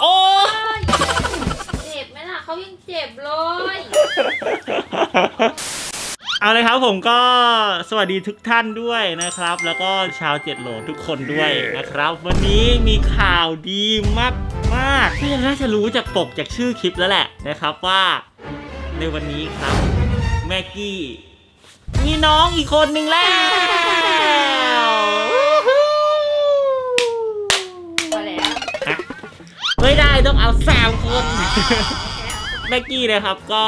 โอ้เจ็บไหมล่ะเขายังเจ็บเลยเอาเลยครับผมก็สวัสดีทุกท่านด้วยนะครับ แล้วก็ชาวเจ็ดโหลทุกคนด้วยนะครับ วันนี้มีข่าวดีมากมากที่น่าจะรู้จากปกจากชื่อคลิปแล้วแหละนะครับว่าในวันนี้ครับ แม็กกี้ มีน้องอีกคนหนึ่งแล้ว แม็กกี้นะครับก็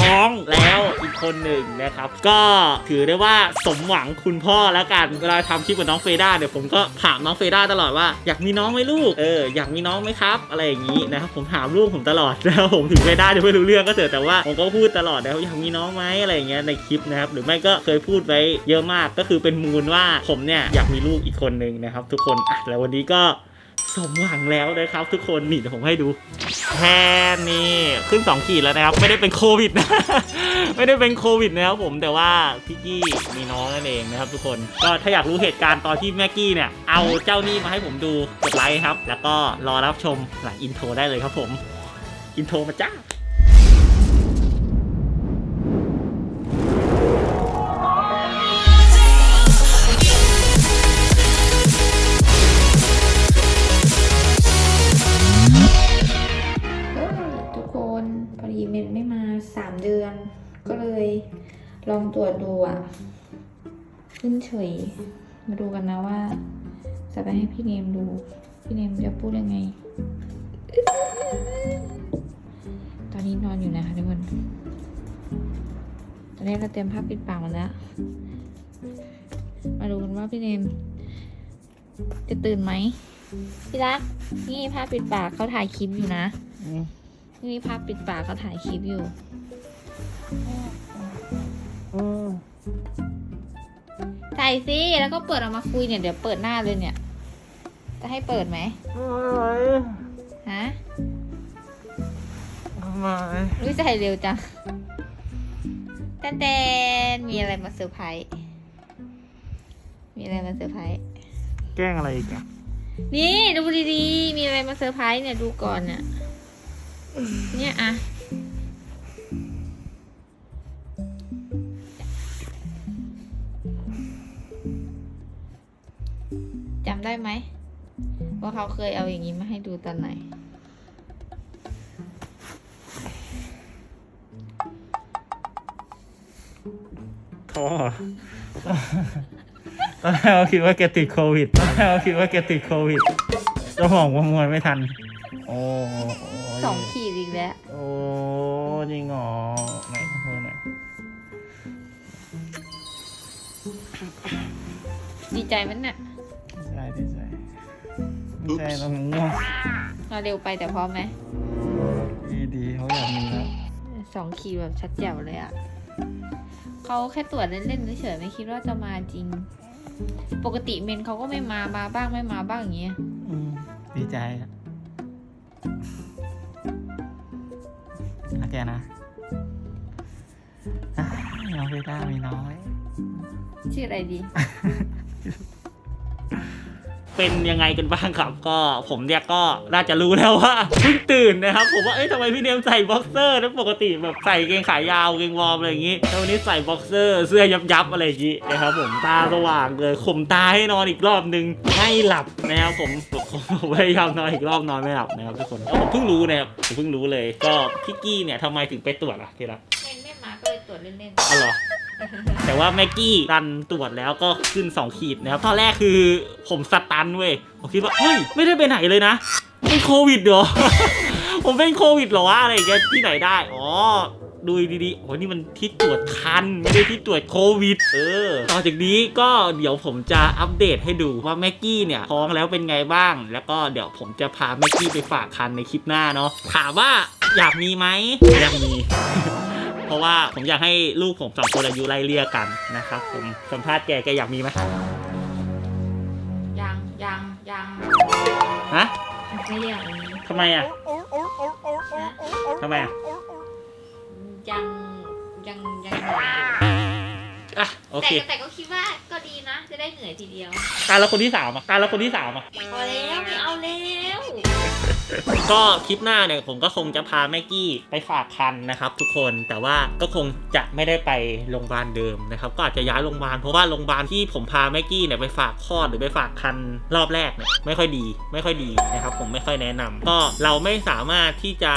ท้องแล้วอีกคนหนึ่งนะครับ ก็ถือได้ว่าสมหวังคุณพ่อแล้วกันเวลาทำคลิปกับน้องเฟด้าเนี่ยผมก็ถามน้องเฟด้าตลอดว่าอยากมีน้องไหมลูกเอออยากมีน้องไหมครับ อะไรอย่างนี้นะครับผมถามลูกผมตลอดแล้วผมถึงเฟด้าจะไม่รู้เรื่องก็เถอะแต่ว่าผมก็พูดตลอดนะครับอยากมีน้องไหมอะไรอย่างเงี้ยในคลิปนะครับหรือไม่ก็เคยพูดไว้เยอะมากก็คือเป็นมูลว่าผมเนี่ยอยากมีลูกอีกคนหนึ่งนะครับ ทุกคนอะแล้ววันนี้ก็สมหวังแล้วนะครับ ทุกคนนี่เดี๋ยวผมให้ดู แทนนี่ขึ้น 2 ขีดแล้วนะครับ ไม่ได้เป็นโควิดนะ ไม่ได้เป็นโควิดนะครับผมแต่ว่าพี่กี้มีน้องนั่นเองนะครับทุกคนก็ถ้าอยากรู้เหตุการณ์ตอนที่แม่กี้เนี่ย เอาเจ้านี่มาให้ผมดูกดไลค์ครับ แล้วก็รอรับชมหลังอินโทรได้เลยครับผม อินโทรมาจ้า เดือน ก็เลยลองตรวจดูอะขึ้นเฉย มาดูกันนะว่า จะไปให้พี่เนมดู พี่เนมจะพูดยังไง ตอนนี้นอนอยู่นะคะทุกคน ตอนนี้เราเตรียมผ้าปิดปากมาแล้ว มาดูกันว่าพี่เนม จะตื่นไหมพี่รัก นี่ผ้าปิดปากเขาถ่ายคลิปอยู่นะนี่ผ้าปิดปากเขาถ่ายคลิปอยู่ ถ่ายสิแล้วก็เปิดออกมาคุยเนี่ยเดี๋ยวเปิดหน้าเลยเนี่ย จะให้เปิดไหมฮะรู้ใจเร็วจังแตนแตนมีอะไรมาเซอร์ไพรส์มีอะไรมาเซอร์ไพรส์แกล้งอะไรอีกอะนี่ดูดีๆมีอะไรมาเซอร์ไพรส์เนี่ยดูก่อนเนี่ยเนี่ยอะ ได้ไหม ว่าเขาเคยเอาอย่างนี้มาให้ดูตอนไหนท้อเหรอตอนแรกเราคิดว่าแกติดโควิดตอนแรกเราคิดว่าแกติดโควิดเจ้าของประมวลไม่ทัน โอ้โสองขีดอีกแล้วโอ้จริงเหรอไหนพูดหน่อยดีใจมั้ยน่ะดีใจดีใจดี ใจเราง่วงมาเร็วไปแต่พร้อมไหมดีดีเขาอยากมีแล้วสองขีดแบบชัดแจ๋วเลยอะ่ะเขาแค่ตรวจเล่นๆเฉยๆไม่คิดว่าจะมาจริง ปกติเมนเขาก็ไม่มามาบ้างไม่มาบ้างอย่างเงี้ยอืมดีใจอะโอเคนะอะน้องเบต้ามีน้อย ชื่ออะไรดี เป็นยังไงกันบ้างครับ ก็ผมเนี่ยก็น่าจะรู้แล้วว่าเพิ่งตื่นนะครับ ผมว่าเอ๊ะทำไมพี่เนมใส่บ็อกเซอร์นะปกติแบบใส่กางเกงขายาวกางเกงวอร์มอะไรอย่างงี้แต่วันนี้ใส่บ็อกเซอร์เสื้อยับยับๆอะไรอย่างงี้นะครับผมตาสว่างเลยข่มตาให้นอนอีกรอบนึงไม่หลับนะครับผมผมผมพยายามนอนอีกรอบนอนไม่หลับนะครับทุกคนแล้วผมเพิ่งรู้นะครับผมเพิ่งรู้เลย ก็พี่กี้เนี่ยทำไมถึงไปตรวจล่ะทีละเมนไม่มาก็เลยตรวจเล่นอ๋อเหรอ แต่ว่าแม็กกี้ดันตรวจแล้วก็ขึ้น 2 ขีดนะครับตอนแรกคือผมสตันเว้ยผมคิดว่าเฮ้ยไม่ได้ไปไหนเลยนะเป็นโควิดเหรอผมเป็นโควิดเหรอวะอะไรอย่างเงี้ยที่ไหนได้อ๋อดูดีๆโอ้นี่มันที่ตรวจคัน ไม่ได้ที่ตรวจโควิด เออ ต่อจากนี้ก็เดี๋ยวผมจะอัปเดตให้ดูว่าแม็กกี้เนี่ยท้องแล้วเป็นไงบ้าง แล้วก็เดี๋ยวผมจะพาแม็กกี้ไปฝากคันในคลิปหน้าเนาะ ถามว่าอยากมีไหมอยากมี เพราะว่าผมอยากให้ลูกผมสองคนอายุไล่เลี่ยกันนะครับผมสัมภาษณ์แกแกอยากมีไหมๆยังยังยังฮะไม่อยากมีทำไมอะนะทำไมอะยังยังยังเหนื่อยอยู่อะโอแต่เคแต่ก็คิดว่าก็ดีนะ จะได้เหนื่อยทีเดียวตาละคนที่สามอะตาละคนที่สามอะพอแล้วไม่เอาแล้ว ก็คลิปหน้าเนี่ยผมก็คงจะพาแม่กี้ไปฝากคันนะครับทุกคนแต่ว่าก็คงจะไม่ได้ไปโรงพยาบาลเดิมนะครับก็อาจจะย้ายโรงพยาบาลเพราะว่าโรงพยาบาลที่ผมพาแม่กี้เนี่ยไปฝากคลอดหรือไปฝากคันรอบแรกเนี่ยไม่ค่อยดี ไม่ค่อยดีนะครับผมไม่ค่อยแนะนำก็เราไม่สามารถที่จะ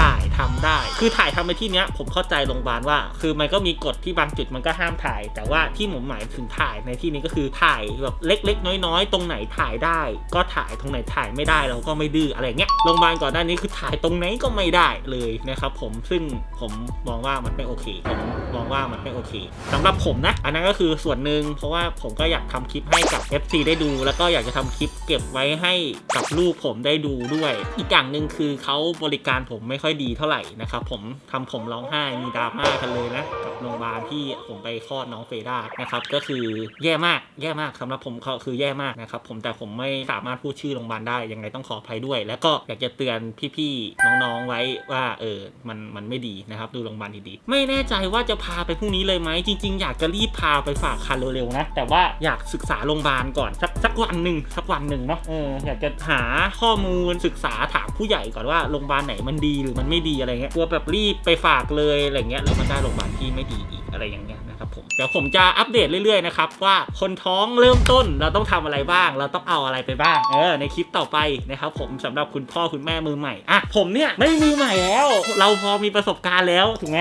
ถ่ายทำได้ คือถ่ายทำในที่เนี้ยผมเข้าใจโรงพยาบาลว่า คือมันก็มีกฎที่บางจุดมันก็ห้ามถ่าย แต่ว่าที่ผมหมายถึงถ่ายในที่นี้ก็คือถ่ายแบบเล็ก ๆ น้อย ๆ ตรงไหนถ่ายได้ ก็ถ่ายตรงไหนถ่ายไม่ได้เราก็ไม่ดื้ออะไรเงี้ยโรงพยาบาลก่อนหน้านี้คือถ่ายตรงไหนก็ไม่ได้เลยนะครับผมซึ่งผมมองว่ามันไม่โอเคผมมองว่ามันไม่โอเคสำหรับผมนะ อันนั้นก็คือส่วนหนึ่งเพราะว่าผมก็อยากทำคลิปให้กับ FC ได้ดู แล้วก็อยากจะทำคลิปเก็บไว้ให้กับลูกผมได้ดูด้วย อีกอย่างหนึ่งคือเขาบริการผมไม่ค่อยดีเท่าไหร่นะครับผมทำผมร้องไห้มีดราม่ากันเลยนะกับโรงพยาบาลที่ผมไปคลอดน้องเฟด้านะครับก็คือแย่มากแย่มากสำหรับผมเขาคือแย่มากนะครับผมแต่ผมไม่สามารถพูดชื่อโรงพยาบาลได้ยังไงต้องขออภัยด้วย แล้วก็อยากจะเตือนพี่ๆน้องๆไว้ว่าเออมันมันไม่ดีนะครับ ดูโรงพยาบาลดีๆไม่แน่ใจว่าจะพาไปพรุ่งนี้เลยไหมจริง ๆ อยากจะรีบพาไปฝากคันเร็วๆนะ แต่ว่าอยากศึกษาโรงพยาบาลก่อนสักสักวันหนึ่งสักวันหนึ่งเนาะเอออยากจะหาข้อมูลศึกษาถามผู้ใหญ่ก่อนว่าโรงพยาบาลไหนมันดีหรือมันไม่ดีอะไรเงี้ยกลัวแบบรีบไปฝากเลยอะไรเงี้ยแล้วมันได้โรงพยาบาลที่ไม่ดีอีกอะไรอย่างเงี้ยนะครับผมเดี๋ยวผมจะอัปเดตเรื่อยๆนะครับว่าคนท้องเริ่มต้นเราต้องทำอะไรบ้าง เราต้องเอาอะไรไปบ้างเออในคลิปต่อไปนะครับผมสำหรับคุณพ่อคุณแม่มือใหม่อะผมเนี่ยไม่มือใหม่แล้ว เราพอมีประสบการณ์แล้วถูกไหม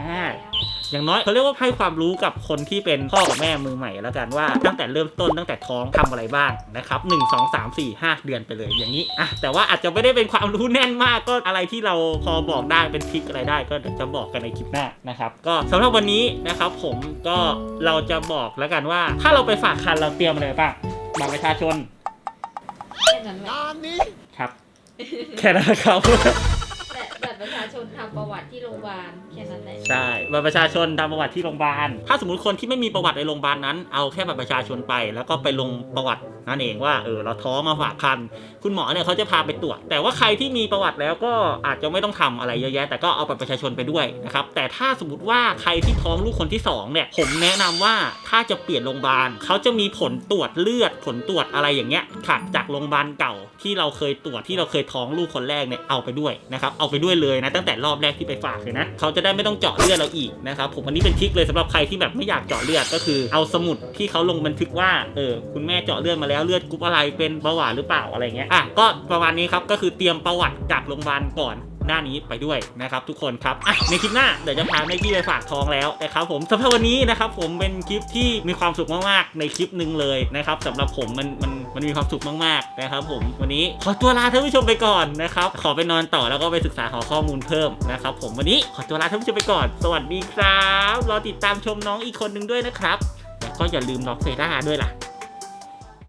อ่า อย่างน้อยเขาเรียกว่าให้ความรู้กับคนที่เป็นพ่อกับแม่มือใหม่แล้วกันว่าตั้งแต่เริ่มต้นตั้งแต่ท้องทำอะไรบ้างนะครับหนึ่งสองสามสี่ห้าเดือนไปเลยอย่างนี้อะแต่ว่าอาจจะไม่ได้เป็นความรู้แน่นมากก็อะไรที่เราพอบอกได้เป็นทริคอะไรได้ก็เดี๋ยวจะบอกกันในคลิปหน้านะครับก็สำหรับวันนี้นะครับผมก็เราจะบอกแล้วกันว่า ถ้าเราไปฝากคันเราเตรียมอะไรบ้างบัตรประชาชนแค่นั้นแหละครับ แค่นั้นครับแต่บัตรประชาชนทำประวัติที่โรงพยาบาลแค่นั้นแหละใช่บัตรประชาชนทำประวัติที่โรงพยาบาล ถ้าสมมติคนที่ไม่มีประวัติในโรงพยาบาลนั้น เอาแค่บัตรประชาชนไป แล้วก็ไปลงประวัตินั่นเองว่าเออเราท้องมาฝากคัน คุณหมอเนี่ยเขาจะพาไปตรวจ แต่ว่าใครที่มีประวัติแล้วก็อาจจะไม่ต้องทำอะไรเยอะแยะ แต่ก็เอาบัตรประชาชนไปด้วยนะครับ แต่ถ้าสมมติว่าใครที่ท้องลูกคนที่สองเนี่ย ผมแนะนำว่าถ้าจะเปลี่ยนโรงพยาบาลเขาจะมีผลตรวจเลือด ผลตรวจอะไรอย่างเงี้ยถัดจากโรงพยาบาลเก่าที่เราเคยตรวจที่เราเคยท้องลูกคนแรกเนี่ยเอาไปด้วยนะครับ เอาไปด้วยเลยลยนะตั้งแต่รอบแรกที่ไปฝากเลยนะเขาจะได้ไม่ต้องเจาะเลือดเราอีกนะครับผมอันนี้เป็นทริคเลยสำหรับใครที่แบบไม่อยากเจาะเลือดก็คือ เอาสมุดที่เขาลงบันทึกว่าเออคุณแม่เจาะเลือดมาแล้วเลือดกรุ๊ปอะไรเป็นเบาหวานหรือเปล่าอะไรเงี้ยอะก็ประมาณนี้ครับก็คือเตรียมประวัติจากโรงพยาบาลก่อน หน้านี้ไปด้วยนะครับทุกคนครับอะในคลิปหน้าเดี๋ยวจะพาแม่กี้ไปฝากทองแล้วนะครับผมสำหรับวันนี้นะครับผมเป็นคลิปที่มีความสุขมากๆ ในคลิปหนึ่งเลยนะครับสำหรับผมมันมันมันมีความสุขมากๆนะครับผมวันนี้ขอตัวลาท่านผู้ชมไปก่อนนะครับขอไปนอนต่อแล้วก็ไปศึกษาหาข้อมูลเพิ่มนะครับผมวันนี้ขอตัวลาท่านผู้ชมไปก่อน สวัสดีครับรอติดตามชมน้องอีกคนหนึ่งด้วยนะครับแล้วก็อย่าลืมน้องเฟด้าด้วยล่ะ